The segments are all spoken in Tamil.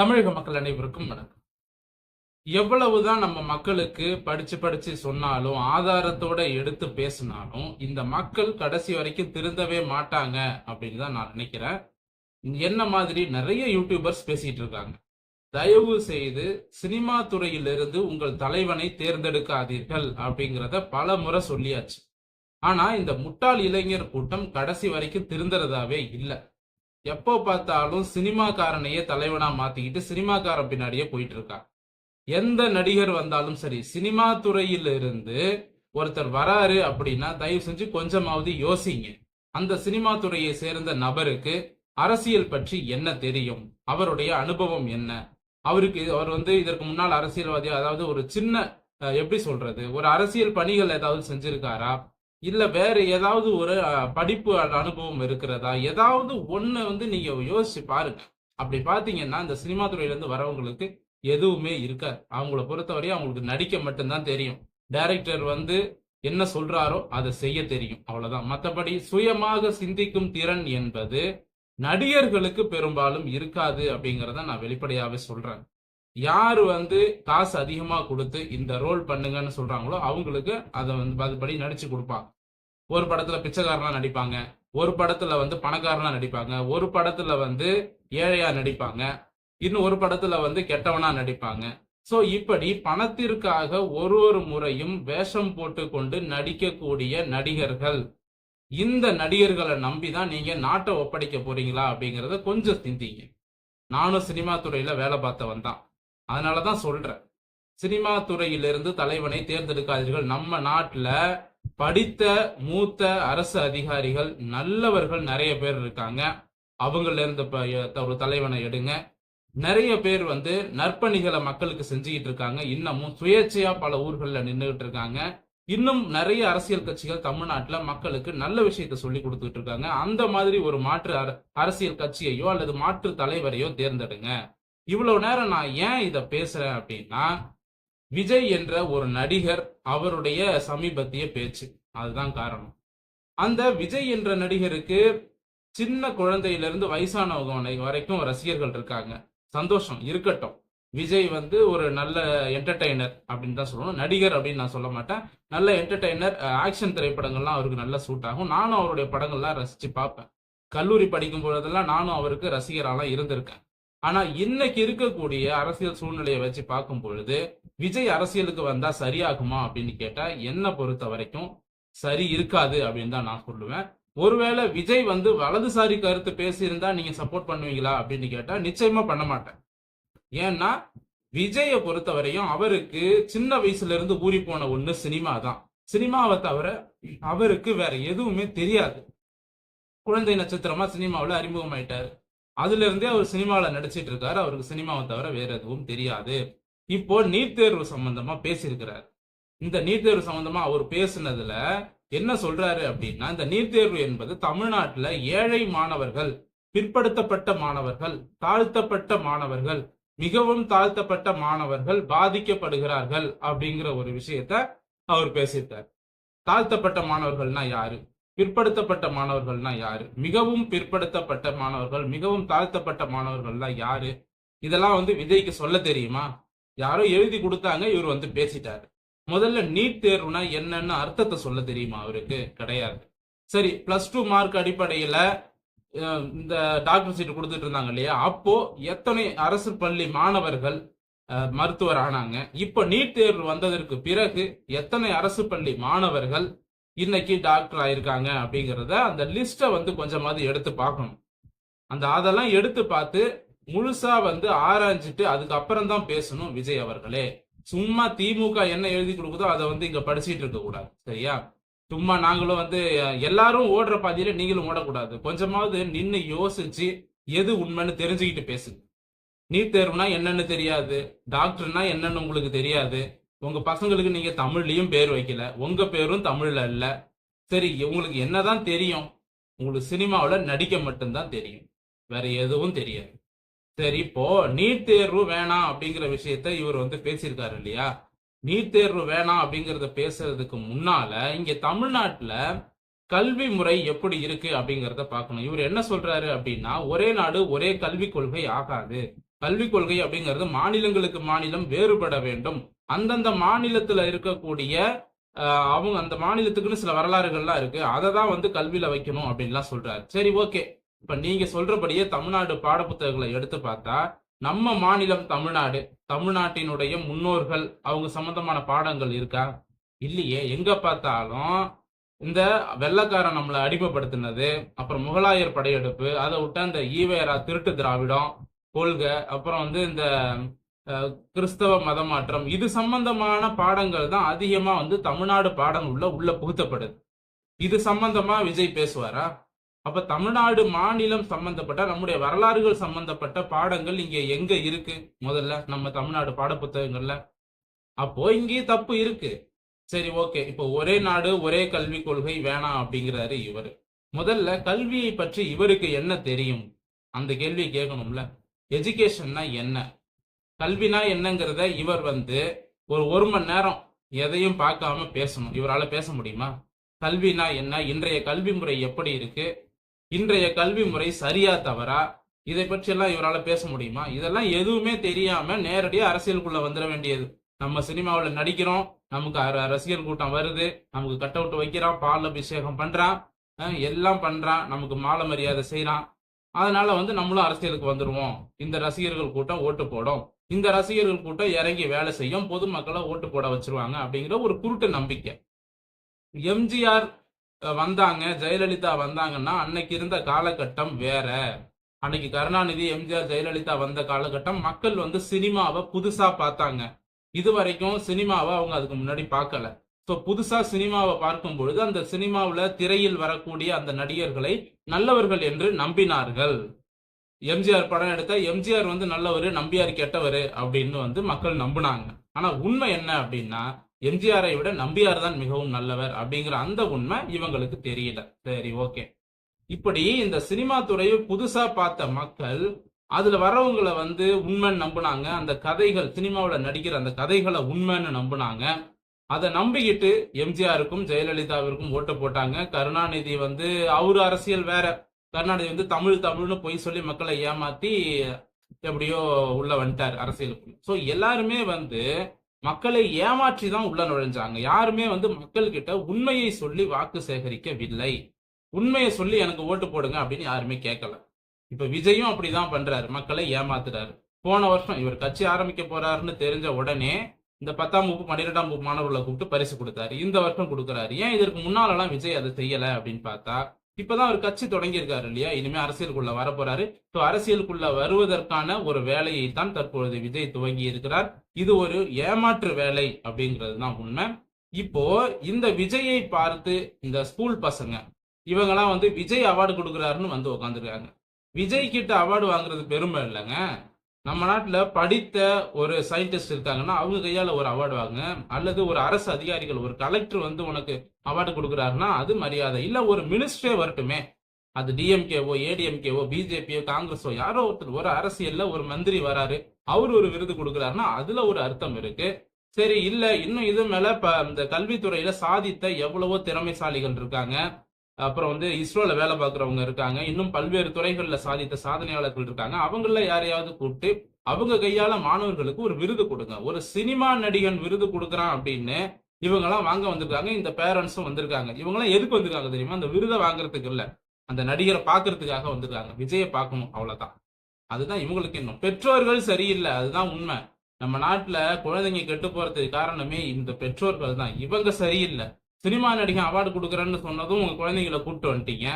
தமிழக மக்கள் அனைவருக்கும் வணக்கம். எவ்வளவுதான் நம்ம மக்களுக்கு படிச்சு படிச்சு சொன்னாலும் ஆதாரத்தோட எடுத்து பேசினாலும் இந்த மக்கள் கடைசி வரைக்கும் திருந்தவே மாட்டாங்க அப்படின்னு தான் நான் நினைக்கிறேன். என்ன மாதிரி நிறைய யூடியூபர்ஸ் பேசிட்டு இருக்காங்க. தயவு செய்து சினிமா துறையிலிருந்து உங்கள் தலைவனை தேர்ந்தெடுக்காதீர்கள் அப்படிங்கிறத பல முறை சொல்லியாச்சு. ஆனா இந்த முட்டாள் இளைஞர் கூட்டம் கடைசி வரைக்கும் திருந்துறதாவே இல்லை. எப்போ பார்த்தாலும் சினிமாக்காரனையே தலைவனா மாத்திக்கிட்டு சினிமாக்காரன் பின்னாடியே போயிட்டு இருக்கா எந்த நடிகர் வந்தாலும் சரி சினிமா துறையில இருந்து ஒருத்தர் வராரு அப்படின்னா தயவு செஞ்சு கொஞ்சமாவது யோசிங்க. அந்த சினிமா துறையை சேர்ந்த நபருக்கு அரசியல் பற்றி என்ன தெரியும்? அவருடைய அனுபவம் என்ன? அவருக்கு அவர் வந்து இதற்கு முன்னால் அரசியல்வாதி அதாவது ஒரு சின்ன எப்படி சொல்றது? ஒரு அரசியல் பணிகள் ஏதாவது செஞ்சிருக்காரா? இல்ல வேற ஏதாவது ஒரு படிப்பு அனுபவம் இருக்கிறதா? ஏதாவது ஒண்ணு வந்து நீங்க யோசிச்சு பாருங்க. அப்படி பாத்தீங்கன்னா இந்த சினிமா துறையில இருந்து வரவங்களுக்கு எதுவுமே இருக்காது. அவங்கள பொறுத்தவரையும் அவங்களுக்கு நடிக்க மட்டும்தான் தெரியும். டைரக்டர் வந்து என்ன சொல்றாரோ அதை செய்ய தெரியும். அவ்வளவுதான். மற்றபடி சுயமாக சிந்திக்கும் திறன் என்பது நடிகர்களுக்கு பெரும்பாலும் இருக்காது அப்படிங்கிறத நான் வெளிப்படையாவே சொல்றேன். யார் வந்து காசு அதிகமா கொடுத்து இந்த ரோல் பண்ணுங்கன்னு சொல்றாங்களோ அவங்களுக்கு அதை வந்து அதுபடி நடிச்சு கொடுப்பாங்க. ஒரு படத்துல பிச்சைக்காரனா நடிப்பாங்க ஒரு படத்துல வந்து பணக்காரனா நடிப்பாங்க ஒரு படத்துல வந்து ஏழையா நடிப்பாங்க இன்னும் ஒரு படத்துல வந்து கெட்டவனா நடிப்பாங்க. சோ இப்படி பணத்திற்காக ஒரு ஒரு முறையும் வேஷம் போட்டுக்கொண்டு நடிக்கக்கூடிய நடிகர்கள். இந்த நடிகர்களை நம்பி தான் நீங்க நாட்டை ஒப்படைக்க போறீங்களா அப்படிங்கறத கொஞ்சம் சிந்திங்க. நானும் சினிமா துறையில வேலை பார்த்தவன் தான். அதனாலதான் சொல்றேன். சினிமா துறையிலிருந்து தலைவனை தேர்ந்தெடுக்காதீர்கள். நம்ம நாட்டுல படித்த மூத்த அரசு அதிகாரிகள் நல்லவர்கள் நிறைய பேர் இருக்காங்க. அவங்கள இருந்து ஒரு தலைவனை எடுங்க. நிறைய பேர் வந்து நற்பணிகளை மக்களுக்கு செஞ்சுக்கிட்டு இருக்காங்க. இன்னமும் சுயேட்சையா பல ஊர்களில் நின்றுகிட்டு இருக்காங்க. இன்னும் நிறைய அரசியல் கட்சிகள் தமிழ்நாட்டில் மக்களுக்கு நல்ல விஷயத்த சொல்லி கொடுத்துட்டு இருக்காங்க. அந்த மாதிரி ஒரு மாற்று அர- அரசியல் கட்சியையோ அல்லது மாற்று தலைவரையோ தேர்ந்தெடுங்க. இவ்வளவு நேரம் நான் ஏன் இதை பேசுறேன் அப்படின்னா விஜய் என்ற ஒரு நடிகர் அவருடைய சமீபத்திய பேச்சு. அதுதான் காரணம். அந்த விஜய் என்ற நடிகருக்கு சின்ன குழந்தையிலிருந்து வயசானவங்க வரைக்கும் ரசிகர்கள் இருக்காங்க. சந்தோஷம் இருக்கட்டும். விஜய் வந்து ஒரு நல்ல என்டர்டெய்னர் அப்படின்னு தான் சொல்லணும். நடிகர் அப்படின்னு நான் சொல்ல மாட்டேன். நல்ல என்டர்டெய்னர் ஆக்ஷன் திரைப்படங்கள்லாம் அவருக்கு நல்லா சூட் ஆகும். நானும் அவருடைய படங்கள்லாம் ரசிச்சு பார்ப்பேன். கல்லூரி படிக்கும் பொழுதெல்லாம் நானும் அவருக்கு ரசிகராலாம் இருந்திருக்கேன். ஆனா இன்னைக்கு இருக்கக்கூடிய அரசியல் சூழ்நிலையை வச்சு பார்க்கும் பொழுது விஜய் அரசியலுக்கு வந்தா சரியாகுமா அப்படின்னு கேட்டா என்னை பொறுத்த வரைக்கும் சரி இருக்காது அப்படின்னு தான் நான் சொல்லுவேன். ஒருவேளை விஜய் வந்து வலதுசாரி கருத்து பேசியிருந்தா நீங்க சப்போர்ட் பண்ணுவீங்களா அப்படின்னு கேட்டா நிச்சயமா பண்ண மாட்டேன். ஏன்னா விஜயை பொறுத்தவரையும் அவருக்கு சின்ன வயசுல இருந்து ஊறி போன ஒண்ணு சினிமா தான். சினிமாவை தவிர அவருக்கு வேற எதுவுமே தெரியாது. குழந்தை நட்சத்திரமா சினிமாவில் அறிமுகமாயிட்டாரு. அதுல இருந்தே அவர் சினிமாவில் நடிச்சிட்டு இருக்காரு அவருக்கு சினிமாவை தவிர வேற எதுவும் தெரியாது. இப்போ நீட் தேர்வு சம்பந்தமா பேசியிருக்கிறார். இந்த நீட் தேர்வு சம்பந்தமா அவர் பேசுனதுல என்ன சொல்றாரு அப்படின்னா இந்த நீட் தேர்வு என்பது தமிழ்நாட்டுல ஏழை மாணவர்கள் பிற்படுத்தப்பட்ட மாணவர்கள் தாழ்த்தப்பட்ட மாணவர்கள் மிகவும் தாழ்த்தப்பட்ட மாணவர்கள் பாதிக்கப்படுகிறார்கள் அப்படிங்கிற ஒரு விஷயத்த அவர் பேசியிருக்கார். தாழ்த்தப்பட்ட மாணவர்கள்னா யாரு? பிற்படுத்தப்பட்ட மாணவர்கள்னா யாரு? மிகவும் பிற்படுத்தப்பட்ட மாணவர்கள் மிகவும் தாழ்த்தப்பட்ட மாணவர்கள்லாம் யாரு? இதெல்லாம் வந்து விஜய்க்கு சொல்ல தெரியுமா? யாரோ எழுதி கொடுத்தாங்க இவர் வந்து பேசிட்டாரு. முதல்ல நீட் தேர்வுனா என்னன்னு அர்த்தத்தை சொல்ல தெரியுமா அவருக்கு? கிடையாது. சரி பிளஸ் டூ மார்க் அடிப்படையில இந்த டாக்டர் சீட் கொடுத்துட்டு இருந்தாங்க இல்லையா? அப்போ எத்தனை அரசு பள்ளி மாணவர்கள் மருத்துவர் ஆனாங்க? இப்போ நீட் தேர்வு வந்ததற்கு பிறகு எத்தனை அரசு பள்ளி மாணவர்கள் இன்னைக்கு டாக்டர் ஆயிருக்காங்க அப்படிங்கிறத அந்த லிஸ்ட்டை வந்து கொஞ்சமாவது எடுத்து பார்க்கணும். அந்த அதெல்லாம் எடுத்து பார்த்து முழுசா வந்து ஆராய்ஞ்சிட்டு அதுக்கப்புறம் தான் பேசணும் விஜய் அவர்களே. சும்மா திமுக என்ன எழுதி கொடுக்குதோ அதை வந்து இங்க படிச்சுட்டு இருக்க கூடாது சரியா? சும்மா நாங்களும் வந்து எல்லாரும் ஓடுற பாதியில நீங்களும் ஓடக்கூடாது. கொஞ்சமாவது நின்று யோசிச்சு எது உண்மைன்னு தெரிஞ்சுக்கிட்டு பேசுங்க. நீட் தேர்வுனா என்னன்னு தெரியாது. டாக்டர்னா என்னன்னு உங்களுக்கு தெரியாது. உங்க பசங்களுக்கு நீங்க தமிழ்லயும் பேர் வைக்கல உங்க பேரும் தமிழ்ல இல்ல. சரி உங்களுக்கு என்னதான் தெரியும்? உங்களுக்கு சினிமாவில் நடிக்க மட்டும்தான் தெரியும். வேற எதுவும் தெரியாது. சரி இப்போ நீட் தேர்வு வேணாம் அப்படிங்கிற விஷயத்த இவர் வந்து பேசியிருக்காரு இல்லையா? நீட் தேர்வு வேணாம் அப்படிங்கறத பேசுறதுக்கு முன்னால இங்க தமிழ்நாட்டுல கல்வி முறை எப்படி இருக்கு அப்படிங்கறத பார்க்கணும். இவர் என்ன சொல்றாரு அப்படின்னா ஒரே நாடு ஒரே கல்விக் கொள்கை ஆகாது. கல்விக் கொள்கை அப்படிங்கிறது மாநிலங்களுக்கு மாநிலம் வேறுபட வேண்டும். அந்தந்த மாநிலத்துல இருக்கக்கூடிய அவங்க அந்த மாநிலத்துக்குன்னு சில வரலாறுகள்லாம் இருக்கு. அதை தான் வந்து கல்வியில வைக்கணும் அப்படின்லாம் சொல்றாரு. சரி ஓகே. இப்ப நீங்க சொல்றபடியே தமிழ்நாடு பாடப்புத்தகங்களை எடுத்து பார்த்தா நம்ம மாநிலம் தமிழ்நாடு தமிழ்நாட்டினுடைய முன்னோர்கள் அவங்க சம்பந்தமான பாடங்கள் இருக்கா? இல்லையே. எங்க பார்த்தாலும் இந்த வெள்ளக்காரன் நம்மளை அடிமைப்படுத்தினது அப்புறம் முகலாயர் படையெடுப்பு அதை விட்டு அந்த ஈவேரா திருட்டு திராவிடம் கொள்கை அப்புறம் வந்து இந்த கிறிஸ்தவ மதமாற்றம். இது சம்பந்தமான பாடங்கள் தான் அதிகமா வந்து தமிழ்நாடு பாடம் உள்ள உள்ள புகுத்தப்படுது. இது சம்பந்தமா விஜய் பேசுவாரா? அப்ப தமிழ்நாடு மாநிலம் சம்பந்தப்பட்ட நம்முடைய வரலாறுகள் சம்பந்தப்பட்ட பாடங்கள் இங்க எங்க இருக்கு? முதல்ல நம்ம தமிழ்நாடு பாடப்புத்தகங்கள்ல. அப்போ இங்கேயும் தப்பு இருக்கு. சரி ஓகே. இப்போ ஒரே நாடு ஒரே கல்விக் கொள்கை வேணாம் அப்படிங்கிறாரு இவர். முதல்ல கல்வியை பற்றி இவருக்கு என்ன தெரியும்? அந்த கேள்வி கேட்கணும்ல. எஜுகேஷன்னா என்ன? கல்வினா என்னங்கிறத இவர் வந்து ஒரு ஒரு மணி நேரம் எதையும் பார்க்காம பேசணும். இவரால் பேச முடியுமா? கல்வினா என்ன? இன்றைய கல்வி முறை எப்படி இருக்கு? இன்றைய கல்வி முறை சரியா தவறா? இதை பற்றியெல்லாம் இவரால் பேச முடியுமா? இதெல்லாம் எதுவுமே தெரியாம நேரடியாக அரசியலுக்குள்ள வந்துட வேண்டியது. நம்ம சினிமாவில் நடிக்கிறோம். நமக்கு அர- ரசிகர் கூட்டம் வருது. நமக்கு கட் அவுட் வைக்கிறான். பால் அபிஷேகம் பண்றான். எல்லாம் பண்றான். நமக்கு மாலை மரியாதை செய்யறான் அதனால வந்து நம்மளும் அரசியலுக்கு வந்துடுவோம் இந்த ரசிகர்கள் கூட்டம் ஓட்டு போடும். இந்த ரசிகர்கள் கூட்டம் இறங்கி வேலை செய்யும் பொதுமக்களை ஓட்டு போட வச்சிருவாங்க அப்படிங்கிற ஒரு குருட்டு நம்பிக்கை. எம்ஜிஆர் வந்தாங்க ஜெயலலிதா வந்தாங்கன்னா அன்னைக்கு இருந்த காலகட்டம் வேற. அன்னைக்கு கருணாநிதி எம்ஜிஆர் ஜெயலலிதா வந்த காலகட்டம் மக்கள் வந்து சினிமாவை புதுசா பார்த்தாங்க. இது வரைக்கும் சினிமாவை அவங்க அதுக்கு முன்னாடி பார்க்கல. ஸோ புதுசா சினிமாவை பார்க்கும் பொழுது அந்த சினிமாவில் திரையில் வரக்கூடிய அந்த நடிகர்களை நல்லவர்கள் என்று நம்பினார்கள். எம்ஜிஆர் படம் எடுத்தா எம்ஜிஆர் வந்து நல்லவர் நம்பியார் கெட்டவர் அப்படின்னு வந்து மக்கள் நம்பினாங்க. ஆனா உண்மை என்ன அப்படின்னா எம்ஜிஆரை விட நம்பியார் தான் மிகவும் நல்லவர் அப்படிங்கிற அந்த உண்மை இவங்களுக்கு தெரியல. சரி ஓகே. இப்படி இந்த சினிமா துறையை புதுசா பார்த்த மக்கள் அதுல வரவங்களை வந்து உண்மைன்னு நம்பினாங்க. அந்த கதைகள் சினிமாவில் நடிக்கிற அந்த கதைகளை உண்மைன்னு நம்பினாங்க. அதை நம்பிக்கிட்டு எம்ஜிஆருக்கும் ஜெயலலிதாவிற்கும் ஓட்டு போட்டாங்க. கருணாநிதி வந்து அவரு அரசியல் வேற. கருணாநிதி வந்து தமிழ் தமிழ்னு பொய் சொல்லி மக்களை ஏமாத்தி எப்படியோ உள்ள வந்துட்டார் அரசியலுக்கு ஸோ எல்லாருமே வந்து மக்களை ஏமாற்றி தான் உள்ள நுழைஞ்சாங்க. யாருமே வந்து மக்கள்கிட்ட உண்மையை சொல்லி வாக்கு சேகரிக்கவில்லை. உண்மையை சொல்லி எனக்கு ஓட்டு போடுங்க அப்படின்னு யாருமே கேட்கல. இப்ப விஜயும் அப்படிதான் பண்றாரு. மக்களை ஏமாத்துறாரு. போன வருஷம் இவர் கட்சி ஆரம்பிக்க போறாருன்னு தெரிஞ்ச உடனே இந்த பத்தாம் வகுப்பு பன்னிரெண்டாம் வகுப்பு மாணவர்களை கூப்பிட்டு பரிசு கொடுத்தாரு. இந்த வருஷம் கொடுக்குறாரு. ஏன் இதற்கு முன்னாலெல்லாம் விஜய் அதை செய்யல அப்படின்னு பார்த்தா இப்பதான் அவர் கட்சி தொடங்கியிருக்காரு இல்லையா? இனிமே அரசியலுக்குள்ள வரப்போறாரு. ஸோ அரசியலுக்குள்ள வருவதற்கான ஒரு வேலையை தான் தற்பொழுது விஜய் துவங்கி இருக்கிறார். இது ஒரு ஏமாற்று வேலை அப்படிங்கிறது தான் உண்மை. இப்போ இந்த விஜயை பார்த்து இந்த ஸ்கூல் பசங்க இவங்கெல்லாம் வந்து விஜய் அவார்டு கொடுக்குறாருன்னு வந்து உட்காந்துருக்காங்க விஜய் கிட்ட அவார்டு வாங்குறது பெருமை இல்லைங்க. நம்ம நாட்டில் படித்த ஒரு சயின்டிஸ்ட் இருக்காங்கன்னா அவங்க கையால் ஒரு அவார்டு வாங்க அல்லது ஒரு அரசு அதிகாரிகள் ஒரு கலெக்டர் வந்து உனக்கு அவார்டு கொடுக்குறாருன்னா அது மரியாதை. இல்லை ஒரு மினிஸ்டரே வரட்டுமே. அது டிஎம்கேவோ ஏடிஎம்கேவோ பிஜேபியோ காங்கிரஸோ யாரோ ஒருத்தர் ஒரு அரசியல்ல ஒரு மந்திரி வராரு. அவர் ஒரு விருது கொடுக்குறாருன்னா அதுல ஒரு அர்த்தம் இருக்கு. சரி இல்ல இன்னும் இது மேல இப்ப இந்த கல்வித்துறையில சாதித்த எவ்வளவோ திறமைசாலிகள் இருக்காங்க. அப்புறம் வந்து இஸ்ரோல வேலை பார்க்குறவங்க இருக்காங்க. இன்னும் பல்வேறு துறைகளில் சாதித்த சாதனையாளர்கள் இருக்காங்க. அவங்கள யாரையாவது கூப்பிட்டு அவங்க கையால மாணவர்களுக்கு ஒரு விருது கொடுங்க. ஒரு சினிமா நடிகன் விருது கொடுக்குறான் அப்படின்னு இவங்கெல்லாம் வாங்க வந்திருக்காங்க. இந்த பேரண்ட்ஸும் வந்திருக்காங்க. இவங்கெல்லாம் எதுக்கு வந்திருக்காங்க தெரியுமா? அந்த விருதை வாங்குறதுக்கு இல்ல. அந்த நடிகரை பார்க்கறதுக்காக வந்திருக்காங்க. விஜயை பார்க்கணும் அவ்வளவுதான். அதுதான் இவங்களுக்கு இன்னும் பெற்றோர்கள் சரியில்லை. அதுதான் உண்மை. நம்ம நாட்டுல குழந்தைங்க கெட்டு போறதுக்கு காரணமே இந்த பெற்றோர்கள் தான். இவங்க சரியில்லை. சினிமா நடிகன் அவார்டு கொடுக்குறேன்னு சொன்னதும் உங்க குழந்தைங்களை கூப்பிட்டு வந்துட்டீங்க.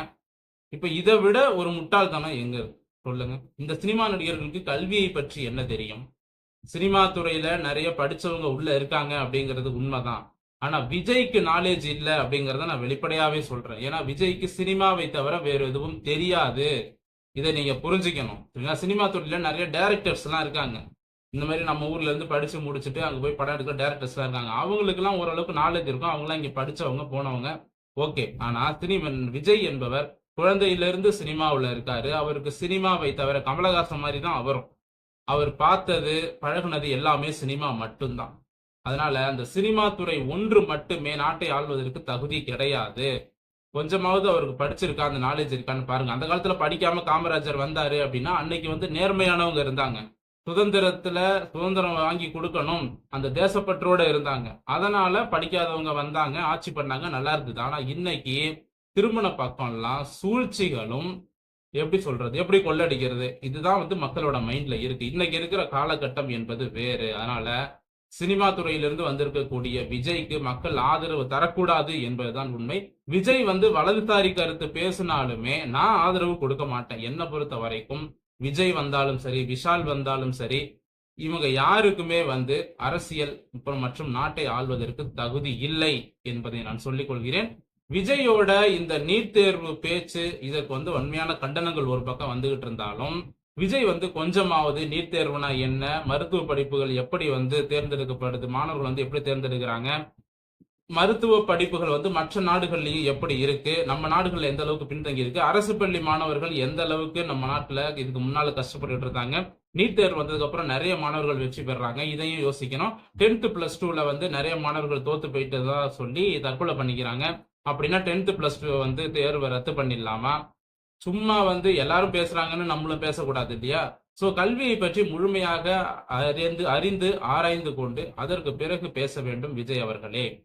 இப்ப இதை விட ஒரு முட்டாள்தனம் எங்க சொல்லுங்க. இந்த சினிமா நடிகர்களுக்கு கல்வியை பற்றி என்ன தெரியும்? சினிமா துறையில நிறைய படிச்சவங்க உள்ள இருக்காங்க அப்படிங்கிறது உண்மைதான். ஆனா விஜய்க்கு நாலேஜ் இல்லை அப்படிங்கிறத நான் வெளிப்படையாவே சொல்றேன். ஏன்னா விஜய்க்கு சினிமாவை தவிர வேற எதுவும் தெரியாது. இதை நீங்க புரிஞ்சுக்கணும். சினிமா துறையில நிறைய டைரக்டர்ஸ் எல்லாம் இருக்காங்க. இந்த மாதிரி நம்ம ஊர்ல இருந்து படிச்சு முடிச்சுட்டு அங்க போய் படம் எடுக்கிற டேரக்டர்ஸ் எல்லாம் இருக்காங்க. அவங்களுக்கு எல்லாம் ஓரளவுக்கு நாலேஜ் இருக்கும். அவங்க எல்லாம் இங்க படிச்சவங்க போனவங்க. ஓகே ஆனா சினிமன் விஜய் என்பவர் குழந்தையிலிருந்து சினிமாவுல இருக்காரு. அவருக்கு சினிமாவை தவிர கமலஹாசன் மாதிரி தான் அவரும். அவர் பார்த்தது பழகுனது எல்லாமே சினிமா மட்டும்தான். அதனால அந்த சினிமா துறை ஒன்று மட்டுமே நாட்டை ஆள்வதற்கு தகுதி கிடையாது. கொஞ்சமாவது அவருக்கு படிச்சிருக்கா அந்த நாலேஜ் இருக்கான்னு பாருங்க. அந்த காலத்துல படிக்காம காமராஜர் வந்தாரு அப்படின்னா அன்னைக்கு வந்து நேர்மையானவங்க இருந்தாங்க. சுதந்திரத்துல சுதந்திரம் வாங்கி கொடுக்கணும். அந்த தேசப்பற்றோட இருந்தாங்க. அதனால படிக்காதவங்க வந்தாங்க ஆட்சி பண்ணாங்க நல்லா இருந்தது. ஆனா இன்னைக்கு திருமண பக்கம்லாம் சூழ்ச்சிகளும் எப்படி சொல்றது எப்படி கொள்ளடிக்கிறது? இதுதான் வந்து மக்களோட மைண்ட்ல இருக்கு. இன்னைக்கு இருக்கிற காலகட்டம் என்பது வேறு. அதனால சினிமா துறையிலிருந்து வந்திருக்கக்கூடிய விஜய்க்கு மக்கள் ஆதரவு தரக்கூடாது என்பதுதான் உண்மை. விஜய் வந்து வலதுசாரி கருத்து பேசினாலுமே நான் ஆதரவு கொடுக்க மாட்டேன். என்னை பொறுத்த வரைக்கும் விஜய் வந்தாலும் சரி விஷால் வந்தாலும் சரி இவங்க யாருக்குமே வந்து அரசியல் மற்றும் நாட்டை ஆள்வதற்கு தகுதி இல்லை என்பதை நான் சொல்லிக் கொள்கிறேன். விஜயோட இந்த நீட் தேர்வு பேச்சு இதற்கு வந்து வன்மையான கண்டனங்கள் ஒரு பக்கம் வந்துகிட்டு இருந்தாலும் விஜய் வந்து கொஞ்சமாவது நீட் தேர்வுனா என்ன மருத்துவ படிப்புகள் எப்படி வந்து தேர்ந்தெடுக்கப்படுது மாணவர்கள் வந்து எப்படி தேர்ந்தெடுக்கிறாங்க மருத்துவ படிப்புகள் வந்து மற்ற நாடுகள்லயும் எப்படி இருக்கு? நம்ம நாடுகள்ல எந்த அளவுக்கு பின்தங்கி இருக்கு? அரசு பள்ளி மாணவர்கள் எந்த அளவுக்கு நம்ம நாட்டுல இதுக்கு முன்னால கஷ்டப்பட்டு இருந்தாங்க நீட் தேர்வு வந்ததுக்கு அப்புறம் நிறைய மாணவர்கள் வெற்றி பெறாங்க. இதையும் யோசிக்கணும். டென்த் பிளஸ் டூல வந்து நிறைய மாணவர்கள் தோத்து போயிட்டதா சொல்லி தற்கொலை பண்ணிக்கிறாங்க. அப்படின்னா டென்த் பிளஸ் டூ வந்து தேர்வை ரத்து பண்ணிடலாமா? சும்மா வந்து எல்லாரும் பேசுறாங்கன்னு நம்மளும் பேசக்கூடாது இல்லையா? சோ கல்வியை பற்றி முழுமையாக அறிந்து அறிந்து ஆராய்ந்து கொண்டு அதற்கு பிறகு பேச வேண்டும் விஜய் அவர்களே.